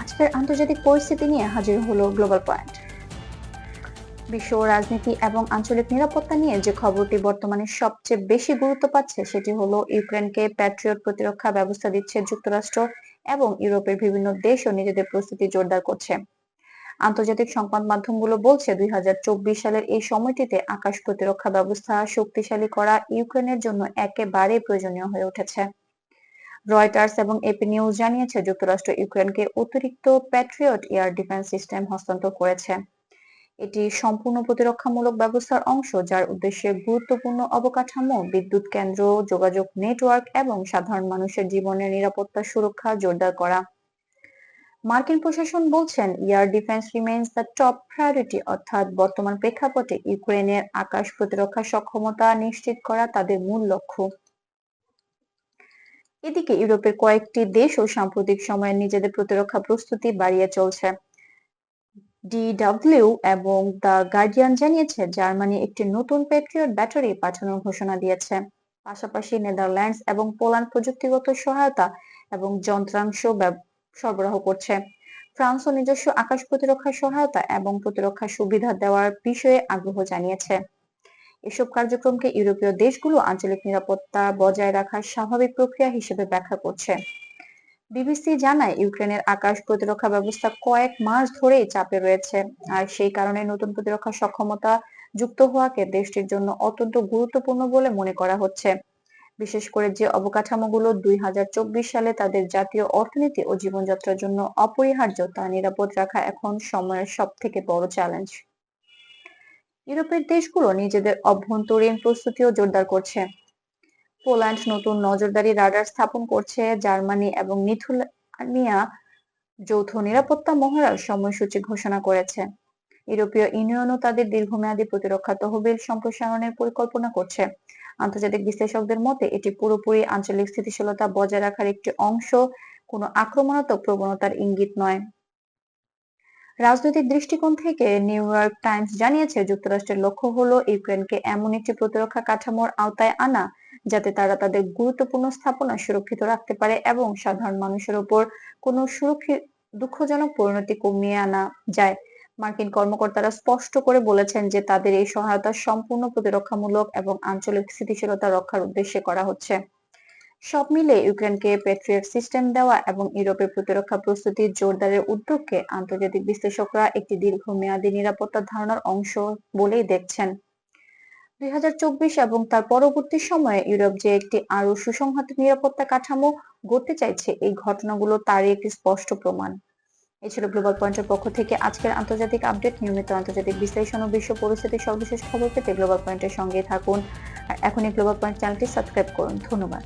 আজকের আন্তর্জাতিক পরিস্থিতি নিয়ে হাজির হলো গ্লোবাল পয়েন্ট বিশ্ব রাজনীতি এবং আঞ্চলিক নিরাপত্তা নিয়ে যে খবরটি বর্তমানে সবচেয়ে বেশি গুরুত্ব পাচ্ছে, সেটি হলো ইউক্রেনকে প্যাট্রিয়ট প্রতিরক্ষা ব্যবস্থা দিচ্ছে যুক্তরাষ্ট্র এবং ইউরোপের বিভিন্ন দেশও নিজেদের প্রস্তুতি জোরদার করছে। আন্তর্জাতিক সংবাদ মাধ্যমগুলো বলছে, দুই হাজার চব্বিশ সালের এই সময়টিতে আকাশ প্রতিরক্ষা ব্যবস্থা শক্তিশালী করা ইউক্রেনের জন্য একেবারে প্রয়োজনীয় হয়ে উঠেছে। রয়টার্স এবং এপি নিউজ জানিয়েছে যুক্তরাষ্ট্র ইউক্রেনকে অতিরিক্ত প্যাট্রিয়ট এয়ার ডিফেন্স সিস্টেম হস্তান্তর করেছে। এটি সম্পূর্ণ প্রতিরক্ষামূলক ব্যবস্থার অংশ, যার উদ্দেশ্যে গুরুত্বপূর্ণ অবকাঠামো, বিদ্যুৎ কেন্দ্র, যোগাযোগ নেটওয়ার্ক এবং সাধারণ মানুষের জীবনের নিরাপত্তা সুরক্ষা জোরদার করা। মার্কিন প্রশাসন বলছেন, air defence remains the top priority অর্থাৎ বর্তমান প্রেক্ষাপটে ইউক্রেনের আকাশ প্রতিরক্ষা সক্ষমতা নিশ্চিত করা তাদের মূল লক্ষ্য। এদিকে ইউরোপের কয়েকটি দেশও সাম্প্রতিক সময়ে নিজেদের প্রতিরক্ষা প্রস্তুতি বাড়িয়ে চলছে। ডিডব্লিউ এবং দ্য গার্ডিয়ান জানিয়েছে, জার্মানি একটি নতুন পেট্রিয়ট ব্যাটারি পাঠানোর ঘোষণা দিয়েছে। পাশাপাশি নেদারল্যান্ডস এবং পোল্যান্ড প্রযুক্তিগত সহায়তা এবং যন্ত্রাংশ সরবরাহ করছে। ফ্রান্সও নিজস্ব আকাশ প্রতিরক্ষা সহায়তা এবং প্রতিরক্ষা সুবিধা দেওয়ার বিষয়ে আগ্রহ জানিয়েছে। এসব কার্যক্রমকে ইউরোপীয় দেশগুলো আঞ্চলিক নিরাপত্তা বজায় রাখার স্বাভাবিক প্রক্রিয়া হিসেবে ব্যাখ্যা করছে। বিবিসি জানায়, ইউক্রেনের আকাশ প্রতিরক্ষা ব্যবস্থা কয়েক মাস ধরেই চাপে রয়েছে, আর সেই কারণে নতুন প্রতিরক্ষা সক্ষমতা যুক্ত হওয়াকে দেশটির জন্য অত্যন্ত গুরুত্বপূর্ণ বলে মনে করা হচ্ছে। বিশেষ করে যে অবকাঠামোগুলো দুই হাজার চব্বিশ সালে তাদের জাতীয় অর্থনীতি ও জীবনযাত্রার জন্য অপরিহার্য তা নিরাপদ রাখা এখন সময়ের সব থেকে বড় চ্যালেঞ্জ ইউরোপের দেশগুলো নিজেদের অভ্যন্তরীণ প্রস্তুতিও জোরদার করছে। পোল্যান্ড নতুন নজরদারি রাডার স্থাপন করছে, জার্মানি এবং লিথুয়ানিয়া যৌথ নিরাপত্তা মহড়ার সময়সূচি ঘোষণা করেছে। ইউরোপীয় ইউনিয়নও তাদের দীর্ঘমেয়াদী প্রতিরক্ষা তহবিল সম্প্রসারণের পরিকল্পনা করছে। আন্তর্জাতিক বিশ্লেষকদের মতে, এটি পুরোপুরি আঞ্চলিক স্থিতিশীলতা বজায় রাখার একটি অংশ, কোনো আক্রমণাত্মক প্রবণতার ইঙ্গিত নয়। রাজনৈতিক দৃষ্টিকোণ থেকে নিউ ইয়র্ক টাইমস জানিয়েছে, যুক্তরাষ্ট্রের লক্ষ্য হলো ইউক্রেনকে এমন একটি প্রতিরক্ষা কাঠামোর আওতায় আনা, যাতে তারা তাদের গুরুত্বপূর্ণ স্থাপনা সুরক্ষিত রাখতে পারে এবং সাধারণ মানুষের উপর কোনো সুরক্ষিত দুঃখজনক পরিণতি কমিয়ে আনা যায়। মার্কিন কর্মকর্তারা স্পষ্ট করে বলেছেন যে তাদের এই সহায়তা সম্পূর্ণ প্রতিরক্ষামূলক এবং আঞ্চলিক স্থিতিশীলতা রক্ষার উদ্দেশ্যে করা হচ্ছে। সব মিলে ইউক্রেনকে প্যাট্রিয়ট সিস্টেম দেওয়া এবং ইউরোপের প্রতিরক্ষা প্রস্তুতি জোরদারের উদ্যোগকে আন্তর্জাতিক বিশ্লেষকরা একটি দীর্ঘমেয়াদী নিরাপত্তা ধারণার অংশ বলেই দেখছেন। দুই হাজার চব্বিশ এবং তার পরবর্তী সময়ে ইউরোপ যে একটি আরও সুসংহত নিরাপত্তা কাঠামো গড়তে চাইছে, এই ঘটনাগুলো তারই একটি স্পষ্ট প্রমাণ। এই ছিল গ্লোবাল পয়েন্টের পক্ষ থেকে আজকের আন্তর্জাতিক আপডেট নিয়মিত আন্তর্জাতিক বিশ্লেষণ ও বিশ্ব পরিস্থিতির সর্বশেষ খবর পেতে গ্লোবাল পয়েন্টের সঙ্গে থাকুন। আর এখনই গ্লোবাল পয়েন্ট চ্যানেলটি সাবস্ক্রাইব করুন। ধন্যবাদ।